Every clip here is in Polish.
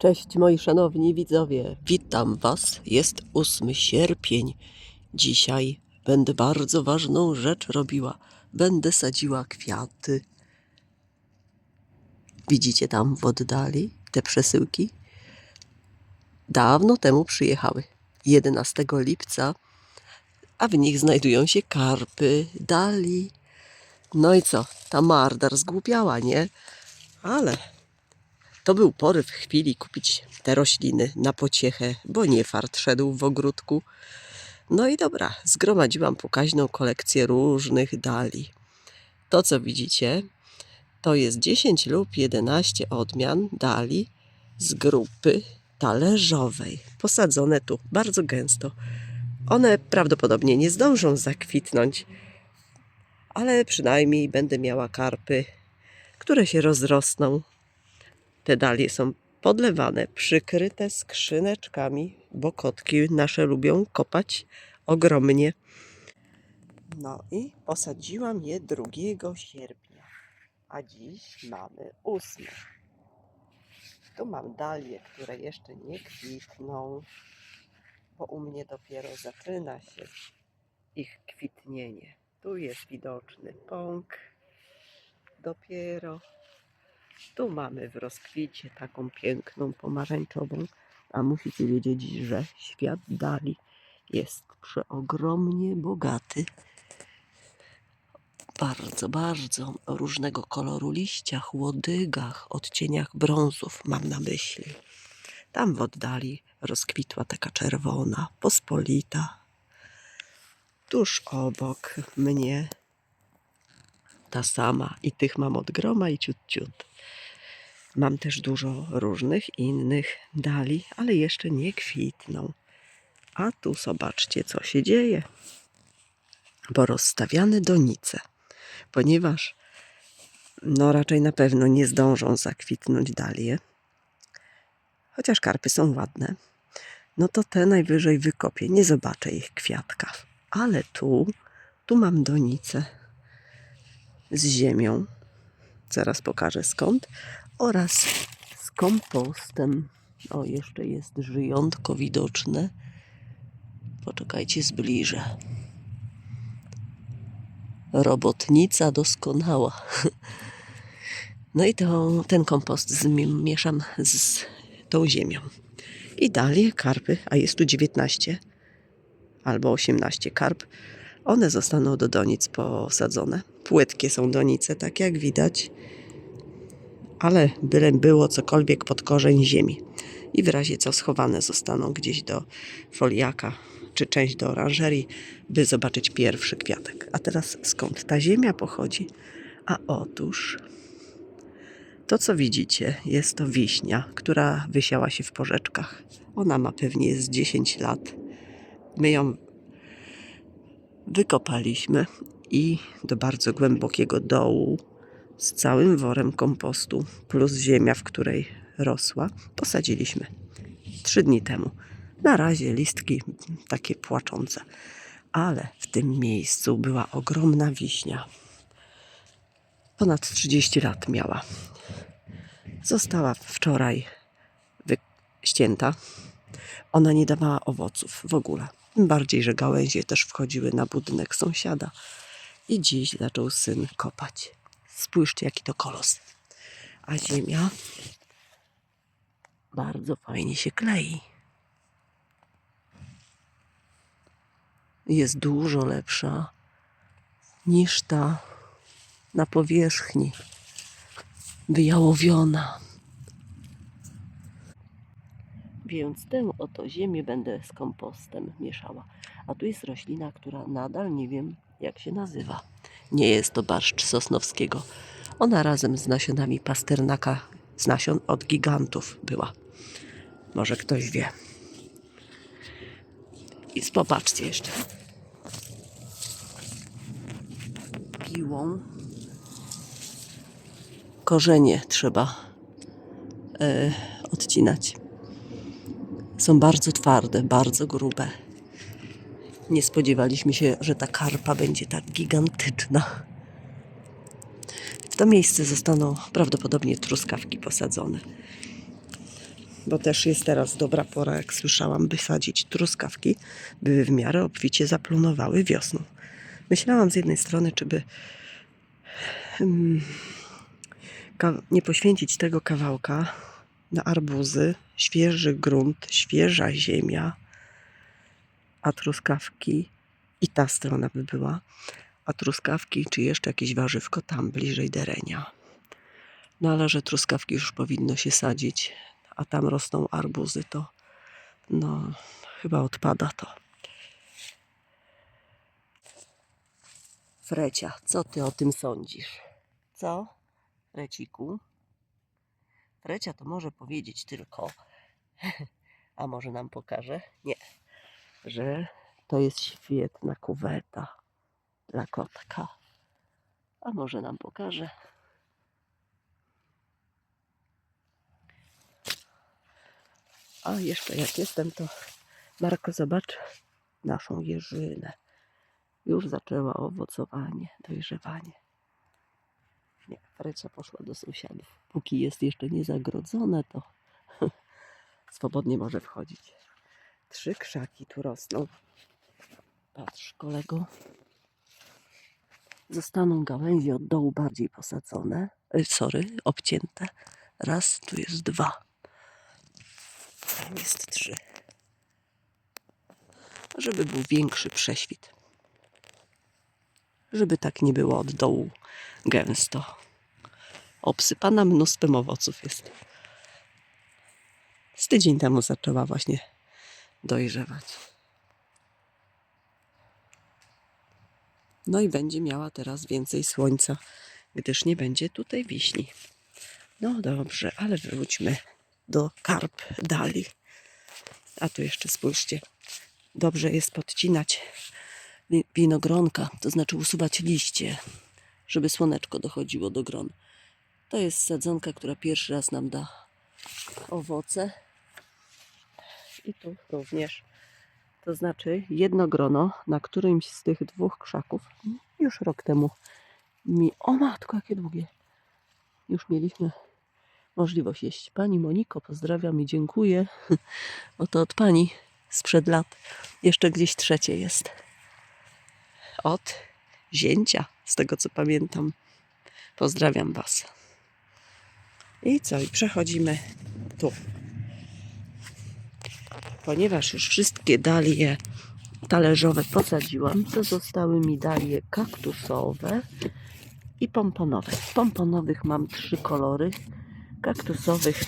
Cześć moi szanowni widzowie, witam Was. Jest 8 sierpień. Dzisiaj będę bardzo ważną rzecz robiła. Będę sadziła kwiaty. Widzicie tam w oddali te przesyłki? Dawno temu przyjechały. 11 lipca, a w nich znajdują się karpy, dali. No i co? Ta mardar zgłupiała, nie? Ale to był poryw chwili kupić te rośliny na pociechę, bo nie fart szedł w ogródku. No i dobra, zgromadziłam pokaźną kolekcję różnych dali. To, co widzicie, to jest 10 lub 11 odmian dali z grupy talerzowej, posadzone tu bardzo gęsto. One prawdopodobnie nie zdążą zakwitnąć, ale przynajmniej będę miała karpy, które się rozrosną te dalie są podlewane, przykryte skrzyneczkami, bo kotki nasze lubią kopać ogromnie. No i posadziłam je 2 sierpnia, a dziś mamy 8. Tu mam dalie, które jeszcze nie kwitną, bo u mnie dopiero zaczyna się ich kwitnienie. Tu jest widoczny pąk dopiero. Tu mamy w rozkwicie taką piękną pomarańczową, a musicie wiedzieć, że świat dali jest przeogromnie bogaty. Bardzo, bardzo różnego koloru liściach, łodygach, odcieniach brązów mam na myśli. Tam w oddali rozkwitła taka czerwona, pospolita. Tuż obok mnie ta sama i tych mam od groma i ciut ciut. Mam też dużo różnych innych dali, ale jeszcze nie kwitną. A tu zobaczcie, co się dzieje. Porozstawiane donice, ponieważ no raczej na pewno nie zdążą zakwitnąć dalie. Chociaż karpy są ładne, no to te najwyżej wykopię. Nie zobaczę ich kwiatka. Ale tu, tu mam donice z ziemią. Zaraz pokażę skąd. Oraz z kompostem. O, jeszcze jest żyjątko widoczne. Poczekajcie, zbliżę. Robotnica doskonała. No i to, ten kompost zmi- mieszam z tą ziemią. I dalej karpy, a jest tu 19 albo 18 karp. One zostaną do donic posadzone. Płytkie są donice, tak jak widać. Ale byle było cokolwiek pod korzeń ziemi. I w razie co schowane zostaną gdzieś do foliaka, czy część do oranżerii, by zobaczyć pierwszy kwiatek. A teraz skąd ta ziemia pochodzi? A otóż to, co widzicie, jest to wiśnia, która wysiała się w porzeczkach. Ona ma pewnie z 10 lat. My ją wykopaliśmy i do bardzo głębokiego dołu z całym worem kompostu plus ziemia, w której rosła, posadziliśmy trzy dni temu. Na razie listki takie płaczące, ale w tym miejscu była ogromna wiśnia. Ponad 30 lat miała. Została wczoraj ścięta. Ona nie dawała owoców w ogóle. Tym bardziej, że gałęzie też wchodziły na budynek sąsiada. I dziś zaczął syn kopać. Spójrzcie, jaki to kolos. A ziemia bardzo fajnie się klei. Jest dużo lepsza niż ta na powierzchni. Wyjałowiona. Więc tę oto ziemię będę z kompostem mieszała. A tu jest roślina, która nadal nie wiem jak się nazywa. Nie jest to barszcz sosnowskiego. Ona razem z nasionami pasternaka z nasion od gigantów była. Może ktoś wie. I popatrzcie jeszcze. Piłą korzenie trzeba e, odcinać. Są bardzo twarde, bardzo grube. Nie spodziewaliśmy się, że ta karpa będzie tak gigantyczna. W to miejsce zostaną prawdopodobnie truskawki posadzone. bo też jest teraz dobra pora, jak słyszałam, by sadzić truskawki, by w miarę obficie zaplonowały wiosną. Myślałam z jednej strony, czy by mm, ka- nie poświęcić tego kawałka na arbuzy, świeży grunt, świeża ziemia, a truskawki i ta strona by była, a truskawki czy jeszcze jakieś warzywko tam bliżej derenia. No ale że truskawki już powinno się sadzić, a tam rosną arbuzy, to no chyba odpada to. Frecia, co ty o tym sądzisz? Co? Freciku? Frecia to może powiedzieć tylko, a może nam pokaże? Nie, że to jest świetna kuweta dla kotka. A może nam pokaże? A jeszcze jak jestem, to Marko, zobacz naszą jeżynę. Już zaczęła owocowanie, dojrzewanie. Nie, Frecia poszła do sąsiadów. Póki jest jeszcze niezagrodzone, to swobodnie może wchodzić. Trzy krzaki tu rosną. Patrz, kolego. Zostaną gałęzie od dołu bardziej posadzone. Sorry, obcięte. Raz, tu jest dwa. Tam jest trzy. Żeby był większy prześwit. Żeby tak nie było od dołu gęsto. Obsypana mnóstwem owoców jest. Z tydzień temu zaczęła właśnie dojrzewać. No i będzie miała teraz więcej słońca, gdyż nie będzie tutaj wiśni. No dobrze, ale wróćmy do karp dali. A tu jeszcze spójrzcie. Dobrze jest podcinać wi- winogronka, to znaczy usuwać liście, żeby słoneczko dochodziło do gron. To jest sadzonka, która pierwszy raz nam da owoce. I tu również. To znaczy jedno grono na którymś z tych dwóch krzaków już rok temu mi... O matko, jakie długie. Już mieliśmy możliwość jeść. Pani Moniko, pozdrawiam i dziękuję. Oto od pani sprzed lat. Jeszcze gdzieś trzecie jest. Od zięcia, z tego co pamiętam. Pozdrawiam was. I co? I przechodzimy tu. Ponieważ już wszystkie dalie talerzowe posadziłam, to zostały mi dalie kaktusowe i pomponowe. Pomponowych mam trzy kolory, kaktusowych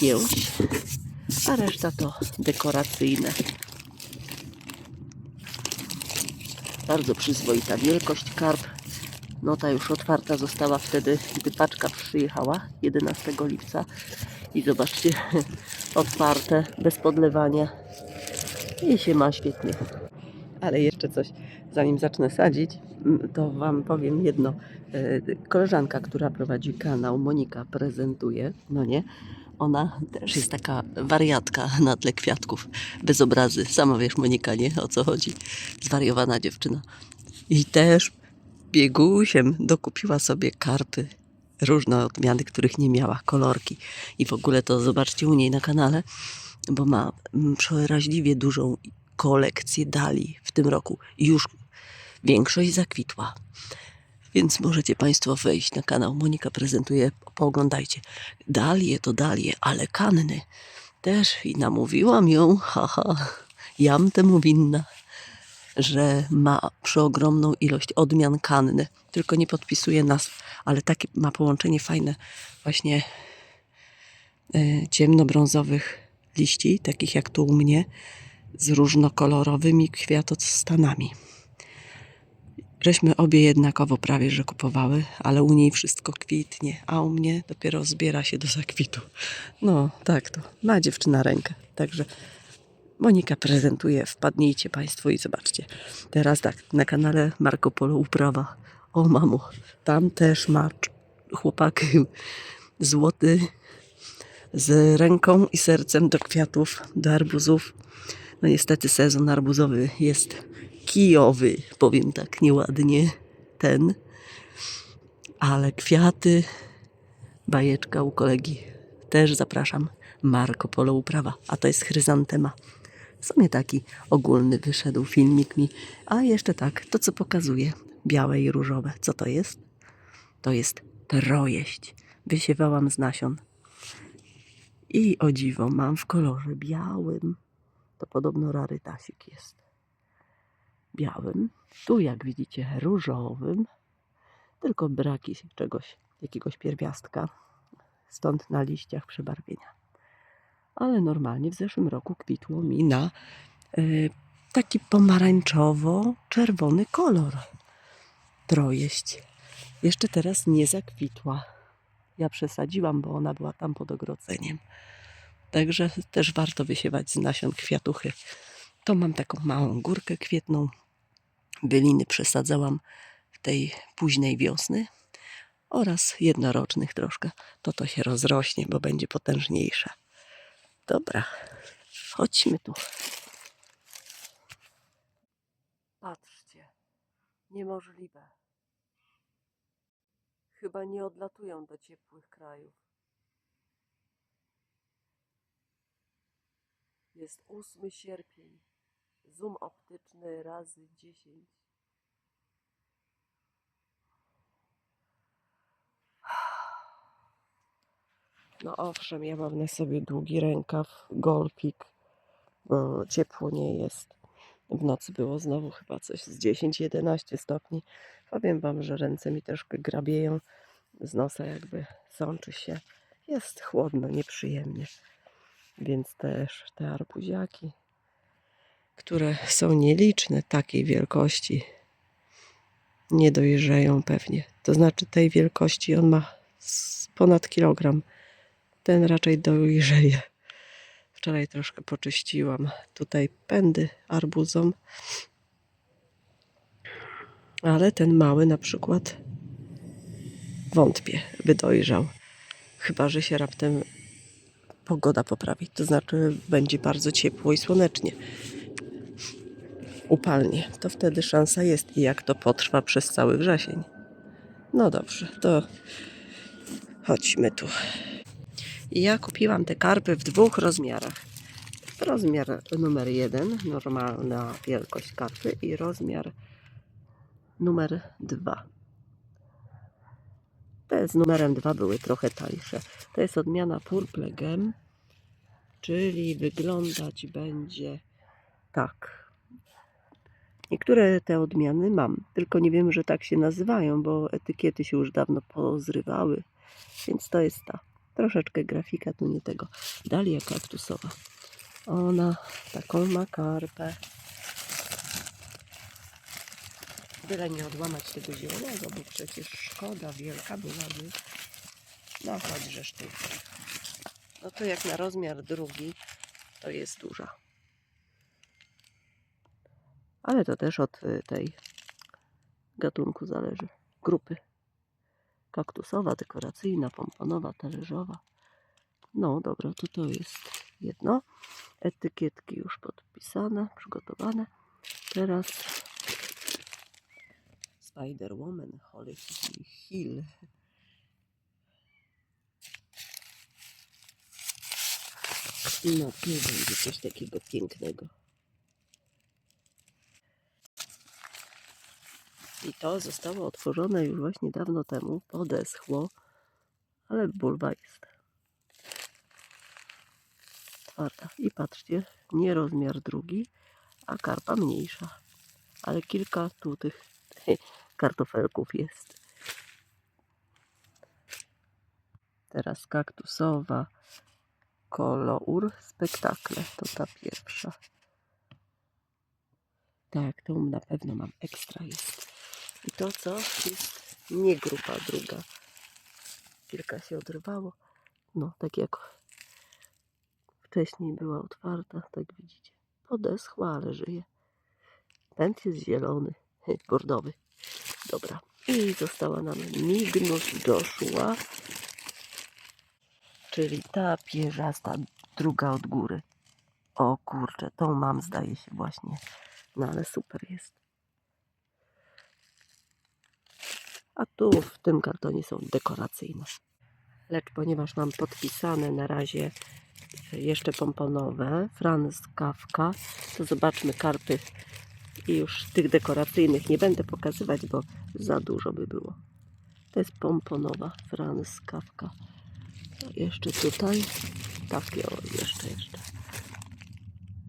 pięć, a reszta to dekoracyjne. Bardzo przyzwoita wielkość karp. Nota już otwarta została wtedy, gdy paczka przyjechała 11 lipca. I zobaczcie, otwarte, bez podlewania. I się ma świetnie. Ale jeszcze coś, zanim zacznę sadzić, to Wam powiem jedno. E, Koleżanka, która prowadzi kanał, Monika prezentuje, no nie? Ona też jest taka wariatka na tle kwiatków, bez obrazy. Sama wiesz, Monika, nie? O co chodzi? Zwariowana dziewczyna. I też biegusiem dokupiła sobie karpy. Różne odmiany, których nie miała, kolorki. I w ogóle to zobaczcie u niej na kanale, bo ma mm, przeraźliwie dużą kolekcję dali w tym roku. Już większość zakwitła. Więc możecie Państwo wejść na kanał. Monika prezentuje, pooglądajcie. Dalie to dalie, ale kanny też. I namówiłam ją, haha, jam temu winna, że ma przeogromną ilość odmian kanny. Tylko nie podpisuje nazw, ale takie ma połączenie fajne właśnie e, ciemnobrązowych liści, takich jak tu u mnie, z różnokolorowymi kwiatostanami. Żeśmy obie jednakowo prawie, że kupowały, ale u niej wszystko kwitnie, a u mnie dopiero zbiera się do zakwitu. No, tak to. Ma dziewczyna rękę. Także Monika prezentuje, wpadnijcie Państwo i zobaczcie. Teraz tak, na kanale Marco Polo Uprawa. O mamo, tam też ma chłopak złoty z ręką i sercem do kwiatów, do arbuzów. No niestety sezon arbuzowy jest kijowy, powiem tak nieładnie, ten. Ale kwiaty, bajeczka u kolegi też zapraszam. Marco Polo Uprawa, a to jest chryzantema. W sumie taki ogólny wyszedł filmik mi. A jeszcze tak, to co pokazuję, białe i różowe. Co to jest? To jest trojeść. Wysiewałam z nasion. I o dziwo, mam w kolorze białym. To podobno rarytasik jest. Białym. Tu jak widzicie różowym. Tylko braki czegoś, jakiegoś pierwiastka. Stąd na liściach przebarwienia. Ale normalnie w zeszłym roku kwitło mi na y, taki pomarańczowo-czerwony kolor. Trojeść. Jeszcze teraz nie zakwitła. Ja przesadziłam, bo ona była tam pod ogrodzeniem. Także też warto wysiewać z nasion kwiatuchy. To mam taką małą górkę kwietną. Byliny przesadzałam w tej późnej wiosny oraz jednorocznych troszkę. To to się rozrośnie, bo będzie potężniejsza. Dobra, chodźmy tu. Patrzcie, niemożliwe. Chyba nie odlatują do ciepłych krajów. Jest 8 sierpień. Zoom optyczny razy 10. No owszem, ja mam na sobie długi rękaw, golfik, bo ciepło nie jest. W nocy było znowu chyba coś z 10-11 stopni. Powiem wam, że ręce mi troszkę grabieją z nosa, jakby sączy się. Jest chłodno, nieprzyjemnie. Więc też te arbuziaki, które są nieliczne takiej wielkości, nie dojrzeją pewnie. To znaczy tej wielkości on ma ponad kilogram. Ten raczej dojrzeje. Wczoraj troszkę poczyściłam tutaj pędy arbuzom. Ale ten mały na przykład wątpię, by dojrzał. Chyba, że się raptem pogoda poprawi. To znaczy będzie bardzo ciepło i słonecznie. Upalnie. To wtedy szansa jest. I jak to potrwa przez cały wrzesień. No dobrze, to chodźmy tu. Ja kupiłam te karpy w dwóch rozmiarach. Rozmiar numer jeden, normalna wielkość karpy i rozmiar numer dwa. Te z numerem 2 były trochę tańsze. To jest odmiana Purple Gem, czyli wyglądać będzie tak. Niektóre te odmiany mam, tylko nie wiem, że tak się nazywają, bo etykiety się już dawno pozrywały, więc to jest ta. Troszeczkę grafika tu nie tego. Dalia kaktusowa. Ona taką ma karpę. Byle nie odłamać tego zielonego, bo przecież szkoda wielka byłaby. No chodźżeż ty. No to jak na rozmiar drugi, to jest duża. Ale to też od y, tej gatunku zależy. Grupy. Kaktusowa, dekoracyjna, pomponowa, talerzowa. No dobra, to to jest jedno. Etykietki już podpisane, przygotowane. Teraz Spider Woman, Holly Hill. No, tu będzie coś takiego pięknego. I to zostało otworzone już właśnie dawno temu, podeschło, ale bulwa jest twarda. I patrzcie, nie rozmiar drugi, a karpa mniejsza, ale kilka tu tych kartofelków jest. Teraz kaktusowa kolor spektakle, to ta pierwsza. Tak, tą na pewno mam ekstra jest. I to co jest nie grupa druga. Kilka się odrywało. No, tak jak wcześniej była otwarta, tak widzicie. Podeschła, ale żyje. Pęd jest zielony, bordowy. Dobra. I została nam Mignus Joshua, czyli ta pierzasta, druga od góry. O kurczę, tą mam zdaje się właśnie. No ale super jest. A tu w tym kartonie są dekoracyjne. lecz ponieważ mam podpisane na razie jeszcze pomponowe, Franz Kafka, to zobaczmy karpy i już tych dekoracyjnych nie będę pokazywać, bo za dużo by było. To jest pomponowa, Franz Kafka. Jeszcze tutaj, takie o, jeszcze, jeszcze.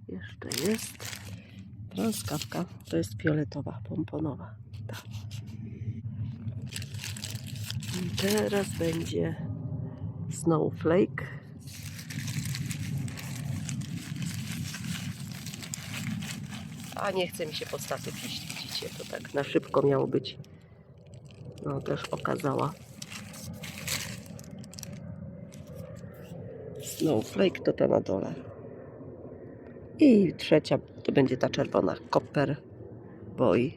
Jeszcze jest. Franz Kafka, to jest fioletowa, pomponowa. Tak. Teraz będzie Snowflake. A nie chce mi się postawy iść, widzicie, to tak na szybko miało być. No też okazała. Snowflake to ta na dole. I trzecia to będzie ta czerwona Copper Boy.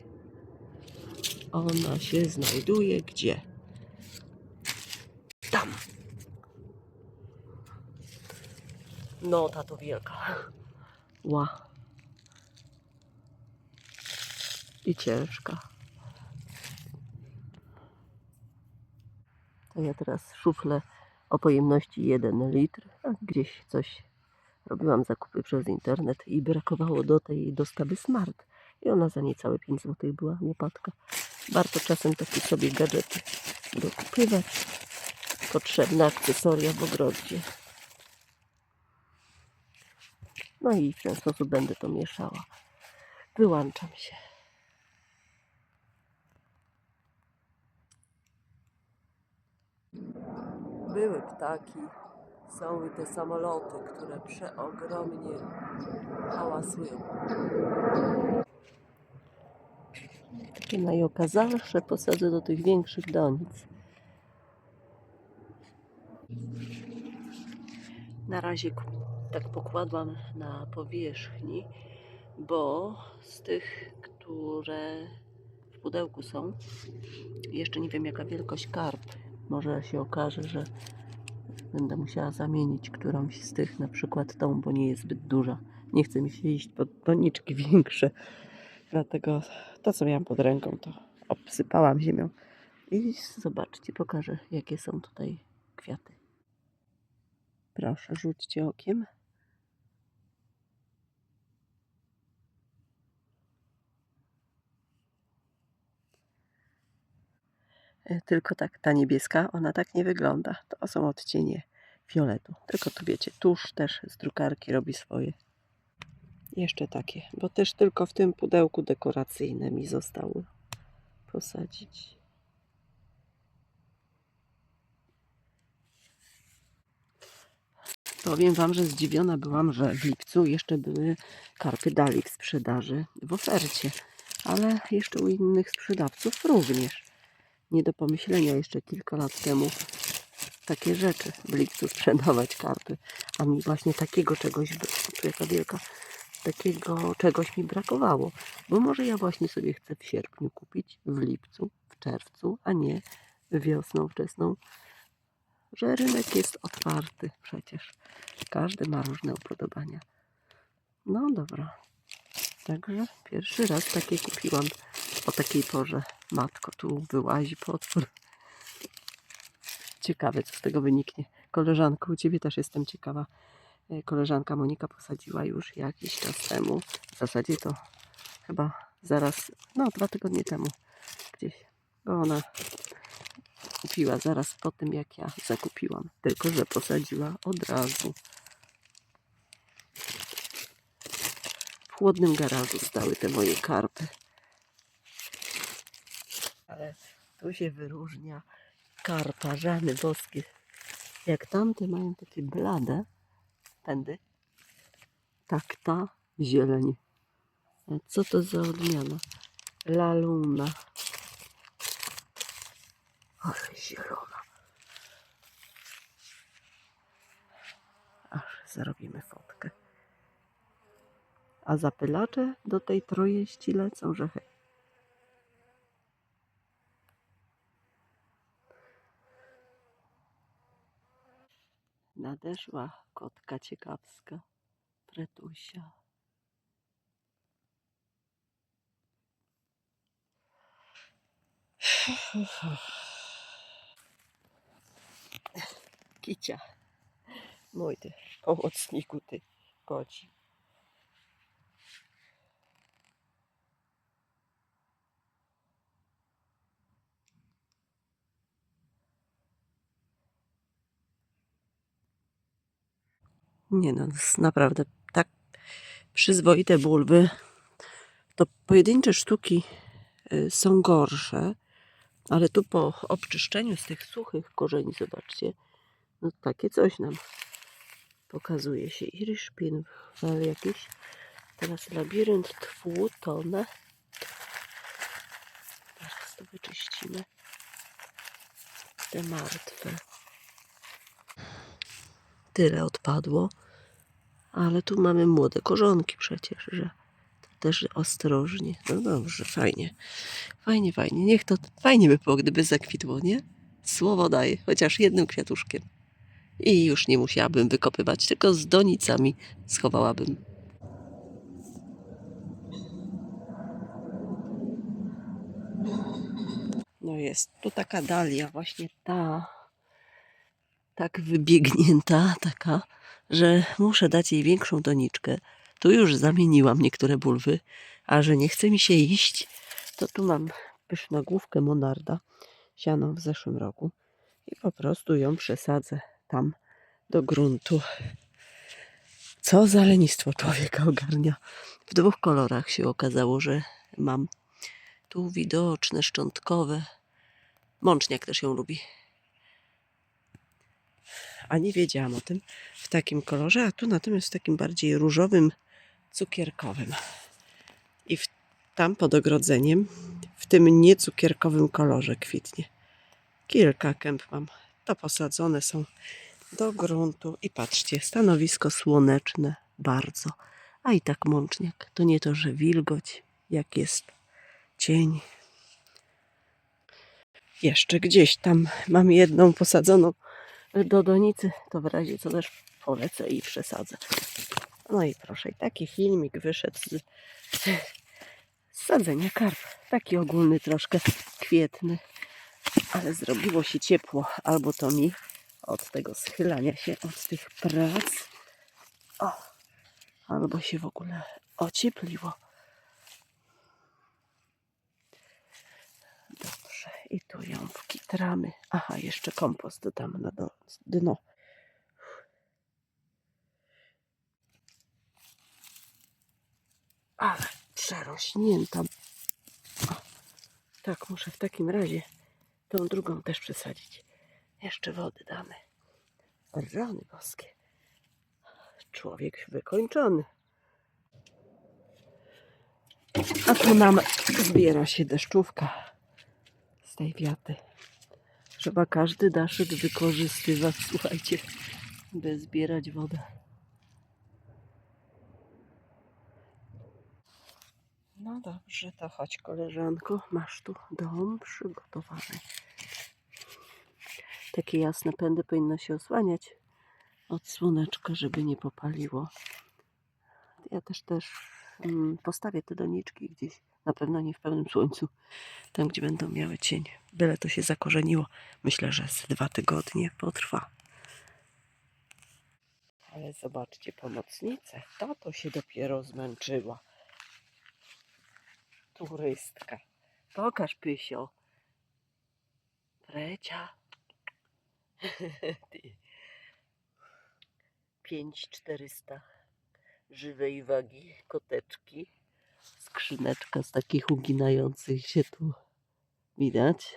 Ona się znajduje gdzie? No, ta to wielka. Ła. I ciężka. To ja teraz szuflę o pojemności 1 litr. A gdzieś coś robiłam zakupy przez internet i brakowało do tej dostawy smart. I ona za niecałe 5 zł była łopatka. Warto czasem takie sobie gadżety dokupywać. Potrzebne akcesoria w ogrodzie. No i w ten sposób będę to mieszała. Wyłączam się. Były ptaki, są i te samoloty, które przeogromnie hałasują. Takie najokazalsze posadzę do tych większych donic. Na razie ku- tak pokładłam na powierzchni, bo z tych, które w pudełku są, jeszcze nie wiem jaka wielkość karp. Może się okaże, że będę musiała zamienić którąś z tych, na przykład tą, bo nie jest zbyt duża. Nie chce mi się iść pod doniczki większe. Dlatego to, co miałam pod ręką, to obsypałam ziemią. I zobaczcie, pokażę, jakie są tutaj kwiaty. Proszę, rzućcie okiem. Tylko tak, ta niebieska, ona tak nie wygląda. To są odcienie fioletu. Tylko tu wiecie, tusz też z drukarki robi swoje. Jeszcze takie, bo też tylko w tym pudełku dekoracyjne mi zostało posadzić. Powiem Wam, że zdziwiona byłam, że w lipcu jeszcze były karpy dali w sprzedaży w ofercie, ale jeszcze u innych sprzedawców również. Nie do pomyślenia jeszcze kilka lat temu takie rzeczy w lipcu sprzedawać karpy, a mi właśnie takiego czegoś, tu jaka wielka, takiego czegoś mi brakowało, bo może ja właśnie sobie chcę w sierpniu kupić, w lipcu, w czerwcu, a nie wiosną wczesną, że rynek jest otwarty przecież. Każdy ma różne upodobania. No dobra. Także pierwszy raz takie kupiłam o takiej porze. Matko, tu wyłazi potwór. Ciekawe, co z tego wyniknie. Koleżanko, u Ciebie też jestem ciekawa. E, Koleżanka Monika posadziła już jakiś czas temu. W zasadzie to chyba zaraz, no dwa tygodnie temu gdzieś. Bo ona kupiła zaraz po tym, jak ja zakupiłam. Tylko, że posadziła od razu. W chłodnym garażu stały te moje karpy. Ale tu się wyróżnia karpa, żany boskie. Jak tamte mają takie blade pędy, tak ta zieleń. A co to za odmiana? La Luna. Ale zielona. Aż zarobimy fotkę. A zapylacze do tej trojeści lecą, że hej. Nadeszła kotka ciekawska, Pretusia. Kicia. Mój ty, pomocniku ty, koci. Nie no, naprawdę tak przyzwoite bulwy. To pojedyncze sztuki y, są gorsze, ale tu po obczyszczeniu z tych suchych korzeni, zobaczcie, no takie coś nam pokazuje się. Szpin, ale jakiś. Teraz labirynt tłutone. Teraz to wyczyścimy. Te martwe. Tyle odpadło. Ale tu mamy młode korzonki przecież, że też ostrożnie. No dobrze, fajnie. Fajnie, fajnie. Niech to fajnie by było, gdyby zakwitło, nie? Słowo daję, chociaż jednym kwiatuszkiem. I już nie musiałabym wykopywać, tylko z donicami schowałabym. No jest tu taka dalia, właśnie ta, tak wybiegnięta, taka, że muszę dać jej większą doniczkę. Tu już zamieniłam niektóre bulwy, a że nie chce mi się iść, to tu mam pysznogłówkę monarda, sianą w zeszłym roku i po prostu ją przesadzę tam do gruntu. Co za lenistwo człowieka ogarnia. W dwóch kolorach się okazało, że mam. Tu widoczne, szczątkowe. Mączniak też ją lubi. A nie wiedziałam o tym w takim kolorze, a tu natomiast w takim bardziej różowym, cukierkowym. I w, tam pod ogrodzeniem, w tym niecukierkowym kolorze kwitnie. Kilka kęp mam. To posadzone są do gruntu i patrzcie, stanowisko słoneczne bardzo. A i tak mączniak. To nie to, że wilgoć, jak jest cień. Jeszcze gdzieś tam mam jedną posadzoną do donicy, to w razie co też polecę i przesadzę. No i proszę, taki filmik wyszedł z, z sadzenia karp. Taki ogólny troszkę kwietny, ale zrobiło się ciepło, albo to mi od tego schylania się, od tych prac, o, albo się w ogóle ociepliło. Dobrze, i tu ją wkitramy. Aha, jeszcze kompost dodam na dno. Ale przerośnięta. O, tak, muszę w takim razie tą drugą też przesadzić. Jeszcze wody damy. Rany boskie. Człowiek wykończony. A tu nam zbiera się deszczówka tej wiaty. Trzeba każdy daszek wykorzystywać, słuchajcie, by zbierać wodę. No dobrze, to chodź koleżanko, masz tu dom przygotowany. Takie jasne pędy powinno się osłaniać od słoneczka, żeby nie popaliło. Ja też też mm, postawię te doniczki gdzieś, na pewno nie w pełnym słońcu, tam gdzie będą miały cień. Byle to się zakorzeniło. Myślę, że z dwa tygodnie potrwa. Ale zobaczcie, pomocnice, ta to się dopiero zmęczyła. Turystka. Pokaż pysio. Precia. Ty. 5400 żywej wagi koteczki. Skrzyneczka z takich uginających się tu widać.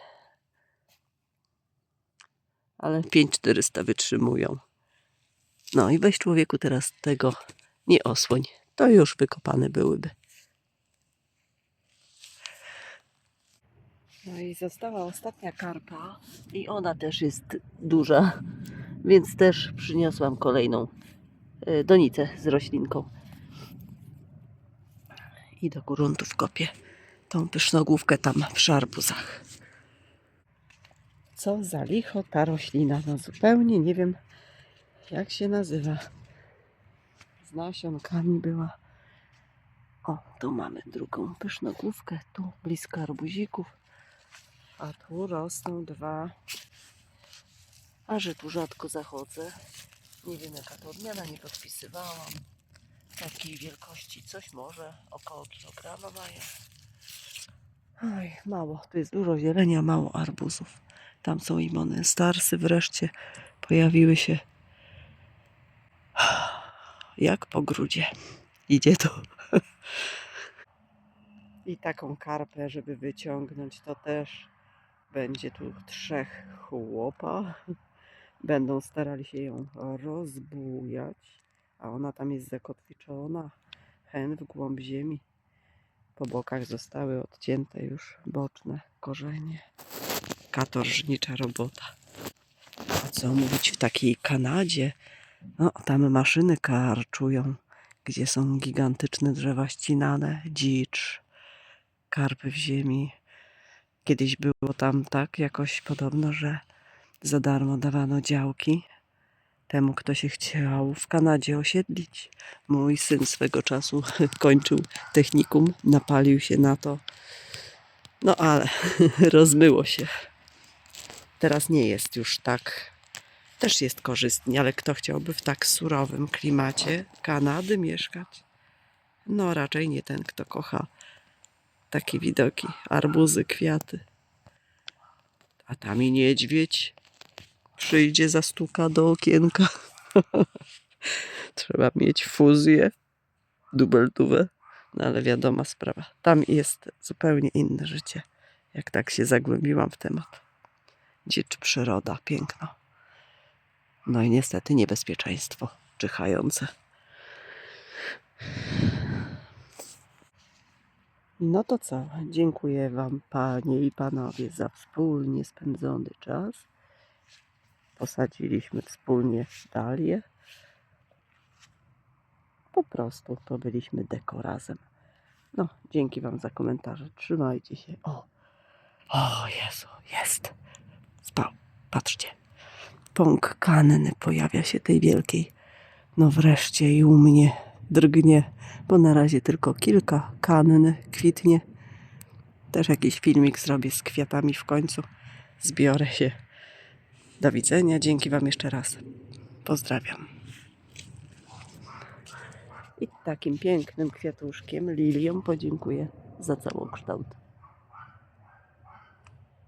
Ale 5400 wytrzymują. No i weź człowieku teraz tego nie osłoń. To już wykopane byłyby. No i została ostatnia karpa i ona też jest duża, więc też przyniosłam kolejną y, donicę z roślinką. I do gruntu wkopię tą pysznogłówkę tam w szarbuzach. Co za licho ta roślina, no zupełnie nie wiem jak się nazywa. Z nasionkami była. O, tu mamy drugą pysznogłówkę, tu blisko arbuzików. A tu rosną dwa A że tu rzadko zachodzę. Nie wiem jaka to odmiana, nie podpisywałam. Takiej wielkości coś może około kilograma mają. Oj, mało. Tu jest dużo zielenia, mało arbuzów. Tam są i starsy wreszcie pojawiły się. Jak po grudzie. Idzie to. I taką karpę, żeby wyciągnąć, to też będzie tu trzech chłopa. Będą starali się ją rozbujać, a ona tam jest zakotwiczona. Hen w głąb ziemi. Po bokach zostały odcięte już boczne korzenie. Katorżnicza robota. A co mówić w takiej Kanadzie? No, tam maszyny karczują, gdzie są gigantyczne drzewa ścinane, dzicz, karpy w ziemi. Kiedyś było tam tak jakoś podobno, że za darmo dawano działki temu, kto się chciał w Kanadzie osiedlić. Mój syn swego czasu kończył technikum, napalił się na to. No ale rozmyło się. Teraz nie jest już tak. Też jest korzystnie, ale kto chciałby w tak surowym klimacie Kanady mieszkać? No raczej nie ten, kto kocha takie widoki, arbuzy, kwiaty. A tam i niedźwiedź przyjdzie, zastuka do okienka. Trzeba mieć fuzję, dubeltówę, no ale wiadoma sprawa. Tam jest zupełnie inne życie, jak tak się zagłębiłam w temat. Dzicz przyroda, piękno. No i niestety niebezpieczeństwo czyhające. No to co? Dziękuję Wam, Panie i Panowie, za wspólnie spędzony czas. Posadziliśmy wspólnie dalię. Po prostu pobyliśmy dekorazem. No, dzięki Wam za komentarze. Trzymajcie się. O, o Jezu, jest. Spał. Patrzcie. Pąk kanny pojawia się tej wielkiej. No wreszcie i u mnie drgnie, bo na razie tylko kilka kanny kwitnie. Też jakiś filmik zrobię z kwiatami w końcu. Zbiorę się. Do widzenia. Dzięki Wam jeszcze raz. Pozdrawiam. I takim pięknym kwiatuszkiem, lilią podziękuję za całokształt.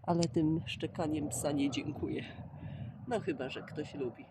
Ale tym szczekaniem psa nie dziękuję. No chyba, że ktoś lubi.